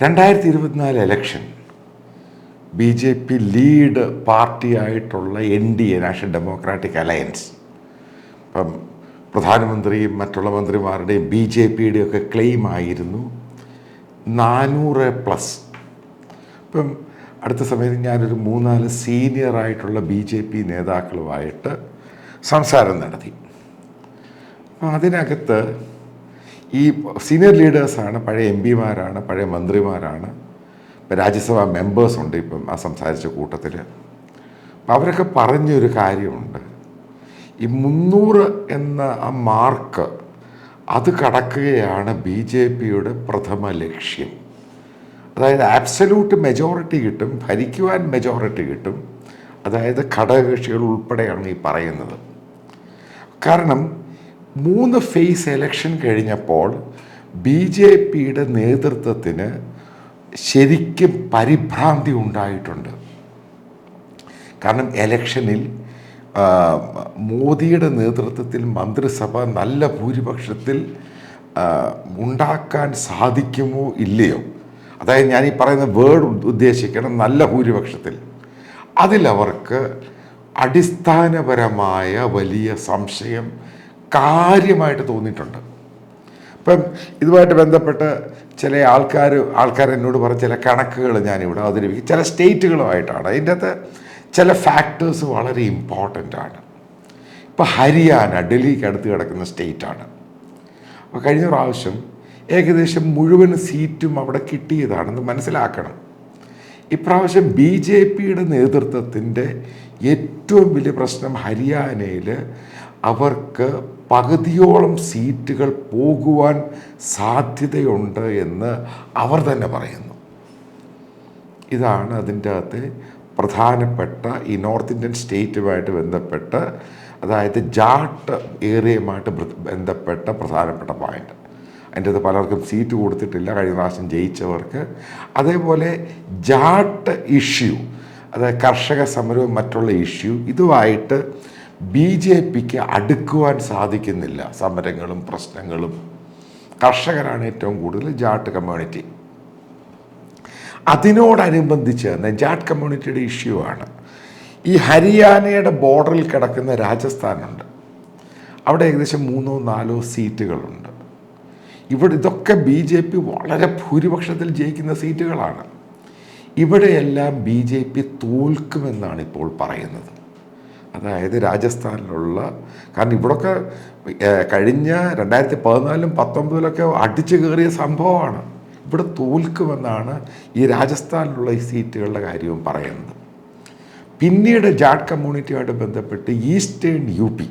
രണ്ടായിരത്തി ഇരുപത്തിനാല് election B J P lead പാർട്ടിയായിട്ടുള്ള N D A national democratic alliance ഇപ്പം പ്രധാനമന്ത്രിയും മറ്റുള്ള മന്ത്രിമാരുടെയും ബി ജെ പിയുടെയൊക്കെ ഒക്കെ ക്ലെയിം ആയിരുന്നു നാനൂറ് പ്ലസ് ഇപ്പം അടുത്ത സമയത്ത് ഞാനൊരു മൂന്നാൽ സീനിയറായിട്ടുള്ള ബി ജെ പി നേതാക്കളുമായിട്ട് സംസാരം നടത്തി. അപ്പം അതിനകത്ത് ഈ സീനിയർ ലീഡേഴ്സാണ് പഴയ എം പിമാരാണ് പഴയ മന്ത്രിമാരാണ്. ഇപ്പം രാജ്യസഭാ മെമ്പേഴ്സുണ്ട് ഇപ്പം ആ സംസാരിച്ച കൂട്ടത്തിൽ അപ്പം അവരൊക്കെ പറഞ്ഞൊരു കാര്യമുണ്ട്. ഈ മുന്നൂറ് എന്ന ആ മാർക്ക് അത് കടക്കുകയാണ് ബി ജെ പിയുടെ പ്രഥമ ലക്ഷ്യം. അതായത് ആബ്സല്യൂട്ട് മെജോറിറ്റി കിട്ടും ഭരിക്കുവാൻ മെജോറിറ്റി കിട്ടും. അതായത് ഘടകകക്ഷികൾ ഉൾപ്പെടെയാണ് ഈ പറയുന്നത്. കാരണം മൂന്ന് ഫേസ് എലക്ഷൻ കഴിഞ്ഞപ്പോൾ ബി ജെ പിയുടെ നേതൃത്വത്തിന് ശരിക്കും പരിഭ്രാന്തി ഉണ്ടായിട്ടുണ്ട്. കാരണം എലക്ഷനിൽ മോദിയുടെ നേതൃത്വത്തിൽ മന്ത്രിസഭ നല്ല ഭൂരിപക്ഷത്തിൽ ഉണ്ടാക്കാൻ സാധിക്കുമോ ഇല്ലയോ? അതായത് ഞാൻ ഈ പറയുന്ന വേർഡ് ഉദ്ദേശിക്കണം നല്ല ഭൂരിപക്ഷത്തിൽ. അതിലവർക്ക് അടിസ്ഥാനപരമായ വലിയ സംശയം കാര്യമായിട്ട് തോന്നിയിട്ടുണ്ട്. ഇപ്പം ഇതുമായിട്ട് ബന്ധപ്പെട്ട് ചില ആൾക്കാർ ആൾക്കാർ എന്നോട് പറഞ്ഞ ചില കണക്കുകൾ ഞാനിവിടെ അവതരിപ്പിക്കും. ചില സ്റ്റേറ്റുകളുമായിട്ടാണ്. അതിന്റെ അകത്ത് ചില ഫാക്ടേഴ്സ് വളരെ ഇമ്പോർട്ടന്റ് ആണ്. ഇപ്പോൾ ഹരിയാന ഡൽഹിക്ക് അടുത്ത് കിടക്കുന്ന സ്റ്റേറ്റാണ്. അപ്പോൾ കഴിഞ്ഞ പ്രാവശ്യം ഏകദേശം മുഴുവൻ സീറ്റും അവിടെ കിട്ടിയതാണെന്ന് മനസ്സിലാക്കണം. ഇപ്രാവശ്യം ബി ജെ പിയുടെ നേതൃത്വത്തിന്റെ ഏറ്റവും വലിയ പ്രശ്നം ഹരിയാനയിൽ അവർക്ക് പകുതിയോളം സീറ്റുകൾ പോകുവാൻ സാധ്യതയുണ്ട് എന്ന് അവർ തന്നെ പറയുന്നു. ഇതാണ് അതിന്റെ അകത്തെ പ്രധാനപ്പെട്ട ഈ നോർത്ത് ഇന്ത്യൻ സ്റ്റേറ്റുമായിട്ട് ബന്ധപ്പെട്ട് അതായത് ജാട്ട് ഏരിയയുമായിട്ട് ബന്ധപ്പെട്ട പ്രധാനപ്പെട്ട പോയിന്റ് അതിന്റെ അത് പലർക്കും സീറ്റ് കൊടുത്തിട്ടില്ല കഴിഞ്ഞ പ്രാവശ്യം ജയിച്ചവർക്ക്. അതേപോലെ ജാട്ട് ഇഷ്യൂ അതായത് കർഷക സമരവും മറ്റുള്ള ഇഷ്യൂ ഇതുമായിട്ട് ബി ജെ പിക്ക് അടുക്കുവാൻ സാധിക്കുന്നില്ല സമരങ്ങളും പ്രശ്നങ്ങളും. കർഷകരാണ് ഏറ്റവും കൂടുതൽ ജാട്ട് കമ്മ്യൂണിറ്റി. അതിനോടനുബന്ധിച്ച് നെജാട്ട് കമ്മ്യൂണിറ്റിയുടെ ഇഷ്യൂ ആണ്. ഈ ഹരിയാനയുടെ ബോർഡറിൽ കിടക്കുന്ന രാജസ്ഥാനുണ്ട്. അവിടെ ഏകദേശം മൂന്നോ നാലോ സീറ്റുകളുണ്ട്. ഇവിടെ ഇതൊക്കെ ബി ജെ പി വളരെ ഭൂരിപക്ഷത്തിൽ ജയിക്കുന്ന സീറ്റുകളാണ്. ഇവിടെയെല്ലാം ബി ജെ പി തോൽക്കുമെന്നാണ് ഇപ്പോൾ പറയുന്നത്. അതായത് രാജസ്ഥാനിലുള്ള കാരണം ഇവിടൊക്കെ കഴിഞ്ഞ രണ്ടായിരത്തി പതിനാലിലും പത്തൊമ്പതിലൊക്കെ അടിച്ചു കയറിയ സംഭവമാണ്. ഇവിടെ തോൽക്കുമെന്നാണ് ഈ രാജസ്ഥാനിലുള്ള ഈ സീറ്റുകളുടെ കാര്യവും പറയുന്നത്. പിന്നീട് ജാട്ട് കമ്മ്യൂണിറ്റിയുമായിട്ട് ബന്ധപ്പെട്ട് ഈസ്റ്റേൺ യു പി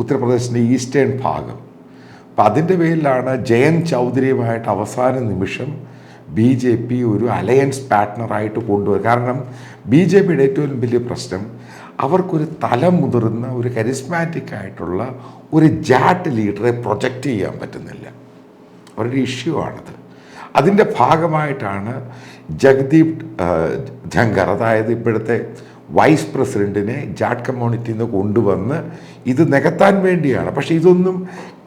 ഉത്തർപ്രദേശിന്റെ ഈസ്റ്റേൺ ഭാഗം. അപ്പം അതിന്റെ പേരിലാണ് ജയൻ ചൗധരിയുമായിട്ട് അവസാന നിമിഷം ബി ജെ പി ഒരു അലയൻസ് പാർട്ട്ണറായിട്ട് കൊണ്ടുവരും കാരണം ബി ജെ പിയുടെ ഏറ്റവും വലിയ പ്രശ്നം അവർക്കൊരു തലമുതിർന്ന ഒരു കരിസ്മാറ്റിക് ആയിട്ടുള്ള ഒരു ജാറ്റ് ലീഡറെ പ്രൊജക്റ്റ് ചെയ്യാൻ പറ്റുന്നില്ല. അവരുടെ ഇഷ്യൂ ആണത്. അതിന്റെ ഭാഗമായിട്ടാണ് ജഗ്ദീപ് ജങ്കർ അതായത് ഇപ്പോഴത്തെ വൈസ് പ്രസിഡന്റിനെ ജാട്ട് കമ്മ്യൂണിറ്റിയിൽ നിന്ന് കൊണ്ടുവന്ന് ഇത് നികത്താൻ വേണ്ടിയാണ്. പക്ഷേ ഇതൊന്നും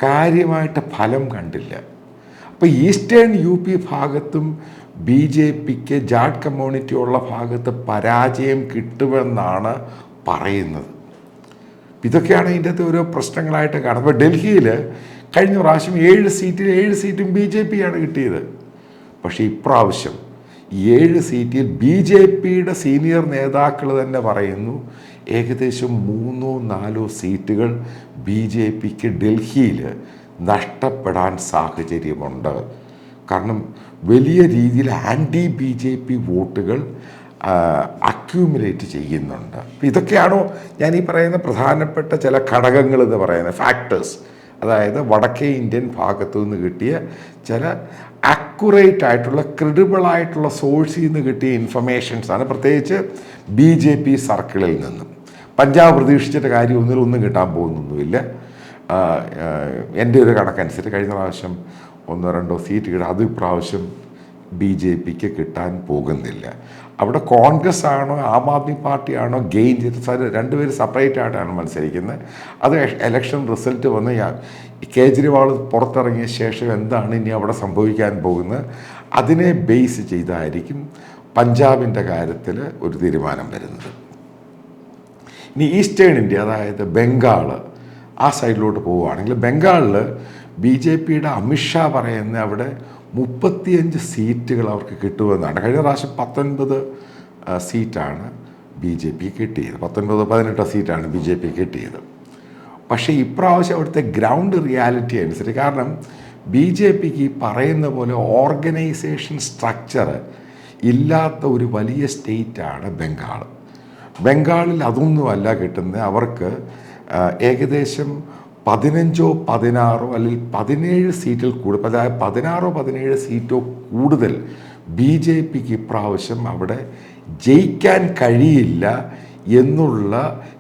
കാര്യമായിട്ട് ഫലം കണ്ടില്ല. അപ്പോൾ ഈസ്റ്റേൺ യു പി ഭാഗത്തും ബി ജെ പിക്ക് ജാട്ട് കമ്മ്യൂണിറ്റി ഉള്ള ഭാഗത്ത് പരാജയം കിട്ടുമെന്നാണ് പറയുന്നത്. ഇതൊക്കെയാണ് ഇതിന്റെ അകത്ത് ഓരോ പ്രശ്നങ്ങളായിട്ട് അപ്പോൾ ഡൽഹിയിൽ കഴിഞ്ഞ പ്രാവശ്യം ഏഴ് സീറ്റിൽ ഏഴ് സീറ്റും ബി ജെ പിയാണ് കിട്ടിയത്. പക്ഷേ ഇപ്രാവശ്യം ഏഴ് സീറ്റിൽ ബി ജെ പിയുടെ സീനിയർ നേതാക്കൾ തന്നെ പറയുന്നു ഏകദേശം മൂന്നോ നാലോ സീറ്റുകൾ ബി ജെ പിക്ക് ഡൽഹിയിൽ നഷ്ടപ്പെടാൻ സാഹചര്യമുണ്ട്. കാരണം വലിയ രീതിയിൽ ആന്റി ബി ജെ പി വോട്ടുകൾ അക്യൂമുലേറ്റ് ചെയ്യുന്നുണ്ട്. ഇതൊക്കെയാണോ ഞാൻ ഈ പറയുന്ന പ്രധാനപ്പെട്ട ചില ഘടകങ്ങൾ എന്ന് പറയുന്നത്? ഫാക്ടേഴ്സ് അതായത് വടക്കേ ഇന്ത്യൻ ഭാഗത്തു നിന്ന് കിട്ടിയ ചില അക്യുറേറ്റ് ആയിട്ടുള്ള ക്രെഡിബിൾ ആയിട്ടുള്ള സോഴ്സിൽ നിന്ന് കിട്ടിയ ഇൻഫർമേഷൻസാണ് പ്രത്യേകിച്ച് ബി ജെ പി സർക്കിളിൽ നിന്നും. പഞ്ചാബ് പ്രതീക്ഷിച്ചിട്ട് കാര്യം ഒന്നും കിട്ടാൻ പോകുന്നൊന്നുമില്ല. എന്റെ ഒരു കണക്കനുസരിച്ച് കഴിഞ്ഞ പ്രാവശ്യം ഒന്നോ രണ്ടോ സീറ്റ് കിട്ടും. അത് ഇപ്രാവശ്യം ബി ജെ പിക്ക് കിട്ടാൻ പോകുന്നില്ല. അവിടെ കോൺഗ്രസ് ആണോ ആം ആദ്മി പാർട്ടിയാണോ ഗെയിൻ ചെയ്ത് രണ്ടുപേര് സെപ്പറേറ്റ് ആയിട്ടാണ് മത്സരിക്കുന്നത്. അത് എലക്ഷൻ റിസൾട്ട് വന്ന് കേജ്രിവാൾ പുറത്തിറങ്ങിയ ശേഷം എന്താണ് ഇനി അവിടെ സംഭവിക്കാൻ പോകുന്നത്? അതിനെ ബേസ് ചെയ്തായിരിക്കും പഞ്ചാബിന്റെ കാര്യത്തിൽ ഒരു തീരുമാനം വരുന്നത്. ഇനി ഈസ്റ്റേൺ ഇന്ത്യ അതായത് ബംഗാൾ ആ സൈഡിലോട്ട് പോവുകയാണെങ്കിൽ ബംഗാളിൽ ബി ജെ പിയുടെ അമിത്ഷാ പറയുന്ന അവിടെ മുപ്പത്തിയഞ്ച് സീറ്റുകൾ അവർക്ക് കിട്ടുമെന്നാണ്. കഴിഞ്ഞ പ്രാവശ്യം പത്തൊൻപത് സീറ്റാണ് ബി ജെ പി കിട്ടിയത്. പത്തൊൻപത് പതിനെട്ട് സീറ്റാണ് ബി ജെ പി കിട്ടിയത്. പക്ഷേ ഇപ്രാവശ്യം അവിടുത്തെ ഗ്രൗണ്ട് റിയാലിറ്റി അനുസരിച്ച് കാരണം ബി ജെ പിക്ക് ഈ പറയുന്ന പോലെ ഓർഗനൈസേഷൻ സ്ട്രക്ചർ ഇല്ലാത്ത ഒരു വലിയ സ്റ്റേറ്റാണ് ബംഗാൾ. ബംഗാളിൽ അതൊന്നുമല്ല കിട്ടുന്നത്. അവർക്ക് ഏകദേശം പതിനഞ്ചോ പതിനാറോ അല്ലെങ്കിൽ പതിനേഴ് സീറ്റിൽ കൂടുതൽ അതായത് പതിനാറോ പതിനേഴ് സീറ്റോ കൂടുതൽ ബി ജെ പിക്ക് ഇപ്രാവശ്യം അവിടെ ജയിക്കാൻ കഴിയില്ല എന്നുള്ള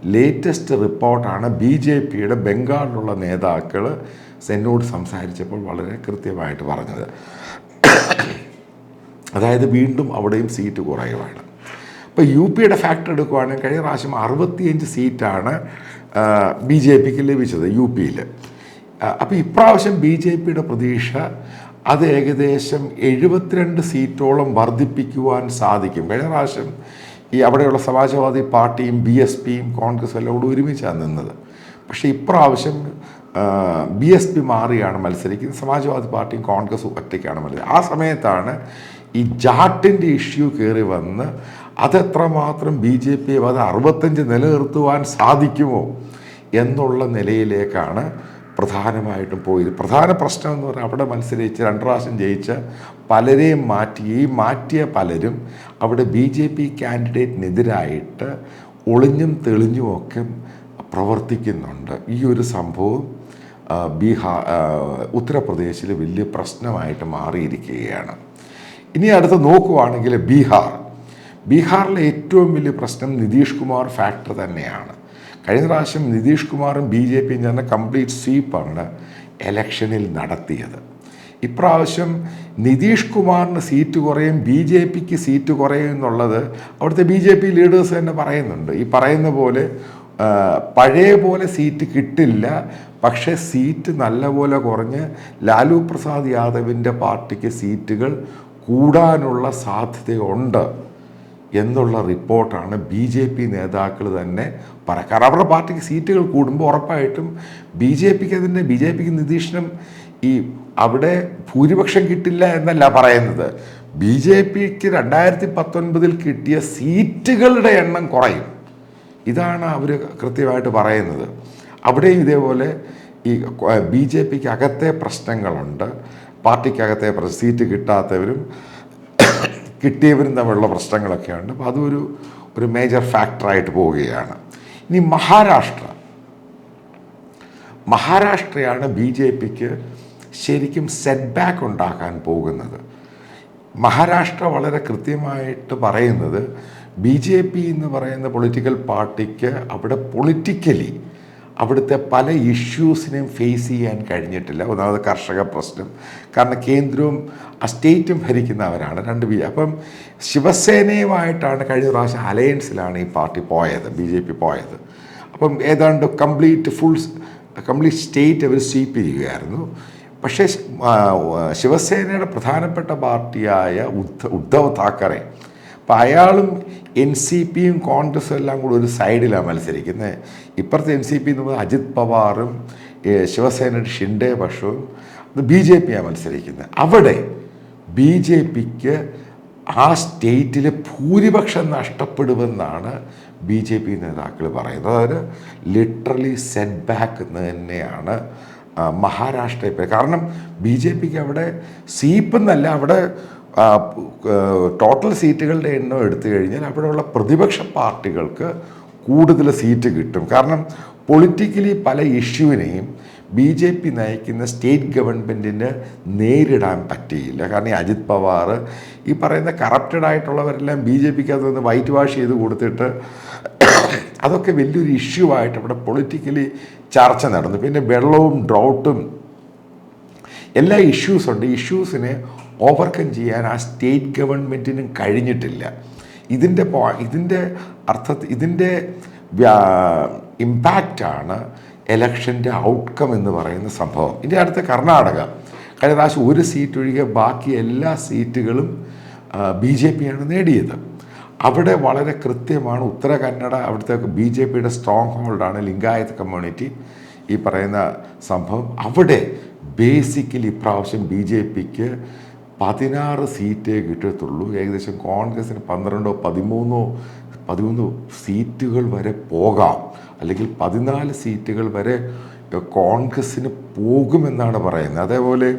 ലേറ്റസ്റ്റ് റിപ്പോർട്ടാണ് ബി ജെ പിയുടെ ബംഗാളിലുള്ള നേതാക്കൾ എന്നോട് സംസാരിച്ചപ്പോൾ വളരെ കൃത്യമായിട്ട് പറഞ്ഞത്. അതായത് വീണ്ടും അവിടെയും സീറ്റ് കുറയുവാണ്. ഇപ്പോൾ യു പിയുടെ ഫാക്ടർ എടുക്കുവാണെങ്കിൽ കഴിഞ്ഞ പ്രാവശ്യം അറുപത്തിയഞ്ച് സീറ്റാണ് ബി ജെ പിക്ക് ലഭിച്ചത് യു പിയിൽ അപ്പോൾ ഇപ്രാവശ്യം ബി ജെ പിയുടെ പ്രതീക്ഷ അത് ഏകദേശം എഴുപത്തിരണ്ട് സീറ്റോളം വർദ്ധിപ്പിക്കുവാൻ സാധിക്കും. കഴിഞ്ഞ പ്രാവശ്യം ഈ അവിടെയുള്ള സമാജ്വാദി പാർട്ടിയും ബി എസ് പിയും കോൺഗ്രസ് എല്ലാം കൂടി ഒരുമിച്ചാണ് നിന്നത്. പക്ഷേ ഇപ്രാവശ്യം ബി എസ് പി മാറിയാണ് മത്സരിക്കുന്നത് സമാജ്വാദി പാർട്ടിയും കോൺഗ്രസും ഒറ്റയ്ക്കാണ് മത്സരിക്കുന്നത്. ആ സമയത്താണ് ഈ ജാട്ടിന്റെ ഇഷ്യൂ കയറി വന്ന് അതെത്രമാത്രം ബി ജെ പി അത് അറുപത്തഞ്ച് നിലനിർത്തുവാൻ സാധിക്കുമോ എന്നുള്ള നിലയിലേക്കാണ് പ്രധാനമായിട്ടും പോയത്. പ്രധാന പ്രശ്നം എന്ന് പറഞ്ഞാൽ അവിടെ മത്സരിച്ച് രണ്ട് പ്രാവശ്യം ജയിച്ച പലരെയും മാറ്റി ഈ മാറ്റിയ പലരും അവിടെ ബി ജെ പി കാൻഡിഡേറ്റിനെതിരായിട്ട് ഒളിഞ്ഞും തെളിഞ്ഞുമൊക്കെ പ്രവർത്തിക്കുന്നുണ്ട്. ഈ ഒരു സംഭവം ബീഹാർ ഉത്തർപ്രദേശിൽ വലിയ പ്രശ്നമായിട്ട് മാറിയിരിക്കുകയാണ്. ഇനി അടുത്ത് നോക്കുവാണെങ്കിൽ ബീഹാർ. ബീഹാറിലെ ഏറ്റവും വലിയ പ്രശ്നം നിതീഷ് കുമാർ ഫാക്ടർ തന്നെയാണ്. കഴിഞ്ഞ പ്രാവശ്യം നിതീഷ് കുമാറും ബി ജെ പിയും ചേർന്ന കംപ്ലീറ്റ് സ്വീപ്പാണ് എലക്ഷനിൽ നടത്തിയത്. ഇപ്രാവശ്യം നിതീഷ് കുമാറിന് സീറ്റ് കുറയും ബി ജെ പിക്ക് സീറ്റ് കുറയും എന്നുള്ളത് അവിടുത്തെ ബി ജെ പി ലീഡേഴ്സ് തന്നെ പറയുന്നുണ്ട്. ഈ പറയുന്ന പോലെ പഴയ പോലെ സീറ്റ് കിട്ടില്ല പക്ഷേ സീറ്റ് നല്ലപോലെ കുറഞ്ഞ് ലാലു പ്രസാദ് യാദവിന്റെ പാർട്ടിക്ക് സീറ്റുകൾ കൂടാനുള്ള സാധ്യതയുണ്ട്. എന്നുള്ള റിപ്പോർട്ടാണ് ബി ജെ പി നേതാക്കൾ തന്നെ പറയുക. കാരണം അവരുടെ പാർട്ടിക്ക് സീറ്റുകൾ കൂടുമ്പോൾ ഉറപ്പായിട്ടും ബി ജെ പിക്ക് അതിന്റെ ബി ജെ പിക്ക് നിതീഷണം ഈ അവിടെ ഭൂരിപക്ഷം കിട്ടില്ല എന്നല്ല പറയുന്നത്. ബി ജെ പിക്ക് രണ്ടായിരത്തി പത്തൊൻപതിൽ കിട്ടിയ സീറ്റുകളുടെ എണ്ണം കുറയും. ഇതാണ് അവർ കൃത്യമായിട്ട് പറയുന്നത്. അവിടെയും ഇതേപോലെ ഈ ബി ജെ പിക്ക് അകത്തെ പ്രശ്നങ്ങളുണ്ട്. പാർട്ടിക്കകത്തെ സീറ്റ് കിട്ടാത്തവരും കിട്ടിയവരും തമ്മിലുള്ള പ്രശ്നങ്ങളൊക്കെയുണ്ട്. അപ്പോൾ അതൊരു ഒരു മേജർ ഫാക്ടറായിട്ട് പോവുകയാണ്. ഇനി മഹാരാഷ്ട്ര. മഹാരാഷ്ട്രയാണ് ബി ജെ പിക്ക് ശരിക്കും സെറ്റ് ബാക്ക് ഉണ്ടാക്കാൻ പോകുന്നത്. മഹാരാഷ്ട്ര വളരെ കൃത്യമായിട്ട് പറയുന്നത് ബി ജെ പി എന്ന് പറയുന്ന പൊളിറ്റിക്കൽ പാർട്ടിക്ക് അവിടെ പൊളിറ്റിക്കലി അവിടുത്തെ പല ഇഷ്യൂസിനെയും ഫേസ് ചെയ്യാൻ കഴിഞ്ഞിട്ടില്ല. ഒന്നാമത് കർഷക പ്രശ്നം. കാരണം കേന്ദ്രവും സ്റ്റേറ്റും ഭരിക്കുന്നവരാണ് രണ്ട് ബി അപ്പം ശിവസേനയുമായിട്ടാണ് കഴിഞ്ഞ പ്രാവശ്യം അലയൻസിലാണ് ഈ പാർട്ടി പോയത് ബി ജെ പി പോയത്. അപ്പം ഏതാണ്ട് കംപ്ലീറ്റ് ഫുൾ കംപ്ലീറ്റ് സ്റ്റേറ്റ് അവർ സ്വീപ്പ് ചെയ്യുകയായിരുന്നു. പക്ഷേ ശിവസേനയുടെ പ്രധാനപ്പെട്ട പാർട്ടിയായ ഉദ്ധ ഉദ്ധവ് താക്കറെ അപ്പം അയാളും എൻ സി പിയും കോൺഗ്രസും എല്ലാം കൂടി ഒരു സൈഡിലാണ് മത്സരിക്കുന്നത്. ഇപ്പുറത്തെ എൻ സി പി എന്ന് പറയുന്നത് അജിത് പവാറും ശിവസേനയുടെ ഷിൻഡെ പക്ഷവും അത് ബി ജെ പിയാണ് മത്സരിക്കുന്നത്. അവിടെ ബി ജെ പിക്ക് ആ സ്റ്റേറ്റിലെ ഭൂരിപക്ഷം നഷ്ടപ്പെടുമെന്നാണ് ബി ജെ പി നേതാക്കൾ പറയുന്നത്. അതായത് ലിറ്ററലി സെറ്റ് ബാക്ക് എന്ന് തന്നെയാണ് മഹാരാഷ്ട്രയിൽ കാരണം ബി ജെ പിക്ക് അവിടെ സീപ്പ് എന്നല്ല അവിടെ ടോട്ടൽ സീറ്റുകളുടെ എണ്ണം എടുത്തു കഴിഞ്ഞാൽ അവിടെയുള്ള പ്രതിപക്ഷ പാർട്ടികൾക്ക് കൂടുതൽ സീറ്റ് കിട്ടും. കാരണം പൊളിറ്റിക്കലി പല ഇഷ്യൂവിനെയും ബി ജെ പി നയിക്കുന്ന സ്റ്റേറ്റ് ഗവൺമെന്റിന് നേരിടാൻ പറ്റിയില്ല. കാരണം ഈ അജിത് പവാർ ഈ പറയുന്ന കറപ്റ്റഡ് ആയിട്ടുള്ളവരെല്ലാം ബി ജെ പിക്ക് അതൊന്ന് വൈറ്റ് വാഷ് ചെയ്ത് കൊടുത്തിട്ട് അതൊക്കെ വലിയൊരു ഇഷ്യൂ ആയിട്ട് അവിടെ പൊളിറ്റിക്കലി ചർച്ച നടന്നു. പിന്നെ വെള്ളവും ഡ്രൗട്ടും എല്ലാ ഇഷ്യൂസുണ്ട് ഇഷ്യൂസിനെ ഓവർകം ചെയ്യാൻ ആ സ്റ്റേറ്റ് ഗവൺമെന്റിനും കഴിഞ്ഞിട്ടില്ല. ഇതിന്റെ പോ ഇതിന്റെ അർത്ഥത്തിൽ ഇതിന്റെ ഇമ്പാക്റ്റാണ് എലക്ഷന്റെ ഔട്ട്കം എന്ന് പറയുന്ന സംഭവം. ഇനി അടുത്ത കർണാടക. കഴിഞ്ഞ പ്രാവശ്യം ഒരു സീറ്റ് ഒഴികെ ബാക്കി എല്ലാ സീറ്റുകളും ബി ജെ പിയാണ് നേടിയത്. അവിടെ വളരെ കൃത്യമാണ് ഉത്തര കന്നഡ അവിടുത്തെ ബി ജെ പിയുടെ സ്ട്രോങ് ഹോൾഡാണ് ലിംഗായത്ത് കമ്മ്യൂണിറ്റി ഈ പറയുന്ന സംഭവം. അവിടെ ബേസിക്കലി ഇപ്രാവശ്യം ബി ജെ പിക്ക് പതിനാറ് സീറ്റേ കിട്ടത്തുള്ളൂ. ഏകദേശം കോൺഗ്രസിന് പന്ത്രണ്ടോ പതിമൂന്നോ പതിമൂന്ന് സീറ്റുകൾ വരെ പോകാം. അല്ലെങ്കിൽ പതിനാല് സീറ്റുകൾ വരെ കോൺഗ്രസ്സിന് പോകുമെന്നാണ് പറയുന്നത്. അതേപോലെ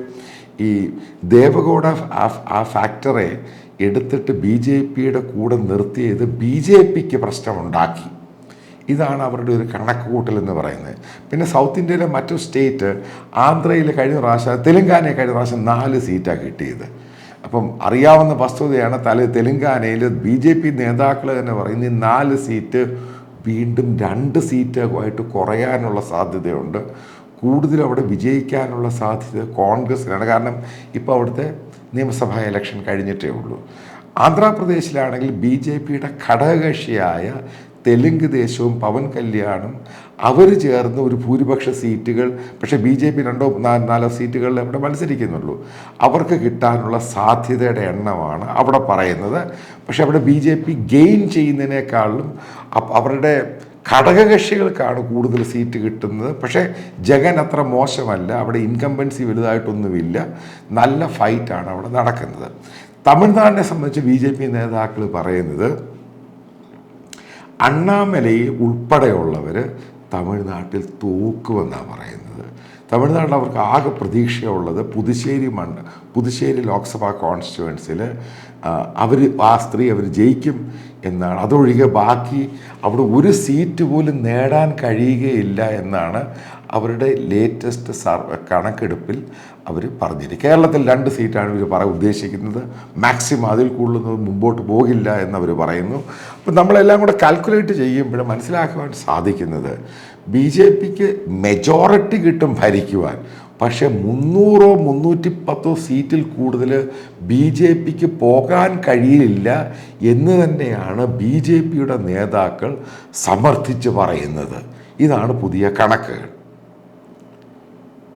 ഈ ദേവഗൗഡ ആ- ഫാക്ടറെ എടുത്തിട്ട് ബി ജെ പിയുടെ കൂടെ നിർത്തിയത് ബി ജെ പിക്ക് പ്രശ്നമുണ്ടാക്കി. ഇതാണ് അവരുടെ ഒരു കണക്കുകൂട്ടൽ എന്ന് പറയുന്നത്. പിന്നെ സൗത്ത് ഇന്ത്യയിലെ മറ്റു സ്റ്റേറ്റ് ആന്ധ്രയിൽ കഴിഞ്ഞ പ്രാവശ്യം തെലുങ്കാനയിൽ കഴിഞ്ഞ പ്രാവശ്യം നാല് സീറ്റാണ് കിട്ടിയത്. അപ്പം അറിയാവുന്ന വസ്തുതയാണ് തല തെലുങ്കാനയിൽ ബി ജെ പി നേതാക്കൾ തന്നെ പറയുന്നത് നാല് സീറ്റ് വീണ്ടും രണ്ട് സീറ്റായിട്ട് കുറയാനുള്ള സാധ്യതയുണ്ട്. കൂടുതൽ അവിടെ വിജയിക്കാനുള്ള സാധ്യത കോൺഗ്രസ്സിനാണ്. കാരണം ഇപ്പോൾ അവിടുത്തെ നിയമസഭാ ഇലക്ഷൻ കഴിഞ്ഞിട്ടേ ഉള്ളൂ. ആന്ധ്രാപ്രദേശിലാണെങ്കിൽ ബി ജെ പിയുടെ ഘടകകക്ഷിയായ തെലുങ്ക് ദേശവും പവൻ കല്യാണും അവർ ചേർന്ന് ഒരു ഭൂരിപക്ഷ സീറ്റുകൾ പക്ഷേ ബി ജെ പി രണ്ടോ നാലോ സീറ്റുകളിൽ അവിടെ മത്സരിക്കുന്നുള്ളൂ. അവർക്ക് കിട്ടാനുള്ള സാധ്യതയുടെ എണ്ണമാണ് അവിടെ പറയുന്നത്. പക്ഷേ അവിടെ ബി ജെ പി ഗെയിൻ ചെയ്യുന്നതിനേക്കാളും അവരുടെ ഘടകകക്ഷികൾക്കാണ് കൂടുതൽ സീറ്റ് കിട്ടുന്നത്. പക്ഷേ ജഗൻ അത്ര മോശമല്ല. അവിടെ ഇൻകംബൻസി വലുതായിട്ടൊന്നുമില്ല. നല്ല ഫൈറ്റാണ് അവിടെ നടക്കുന്നത്. തമിഴ്നാടിനെ സംബന്ധിച്ച് ബി ജെ പി നേതാക്കൾ പറയുന്നത് അണ്ണാമലൈ ഉൾപ്പെടെയുള്ളവർ തമിഴ്നാട്ടിൽ തോക്കുമെന്നാണ് പറയുന്നത്. തമിഴ്നാട്ടിൽ അവർക്ക് ആകെ പ്രതീക്ഷയുള്ളത് പുതുശ്ശേരി മണ്ണ് പുതുശ്ശേരി ലോക്സഭാ കോൺസ്റ്റിറ്റ്യുവൻസിൽ അവർ ആ സ്ത്രീ അവർ ജയിക്കും എന്നാണ്. അതൊഴികെ ബാക്കി അവിടെ ഒരു സീറ്റ് പോലും നേടാൻ കഴിയുകയില്ല എന്നാണ് അവരുടെ ലേറ്റസ്റ്റ് സർവ കണക്കെടുപ്പിൽ അവർ പറഞ്ഞിരിക്കും. കേരളത്തിൽ രണ്ട് സീറ്റാണ് ഇവർ പറ ഉദ്ദേശിക്കുന്നത്. മാക്സിമം അതിൽ കൂടുതൽ മുമ്പോട്ട് പോകില്ല എന്നവർ പറയുന്നു. അപ്പം നമ്മളെല്ലാം കൂടെ കാൽക്കുലേറ്റ് ചെയ്യുമ്പോൾ മനസ്സിലാക്കുവാൻ സാധിക്കുന്നത്. ബി ജെ പിക്ക് മെജോറിറ്റി കിട്ടും ഭരിക്കുവാൻ. പക്ഷേ മുന്നൂറോ മുന്നൂറ്റി പത്തോ സീറ്റിൽ കൂടുതൽ ബി ജെ പിക്ക് പോകാൻ കഴിയില്ല എന്ന് തന്നെയാണ് ബി ജെ പിയുടെ നേതാക്കൾ സമർത്ഥിച്ച് പറയുന്നത്. ഇതാണ് പുതിയ കണക്കുകൾ.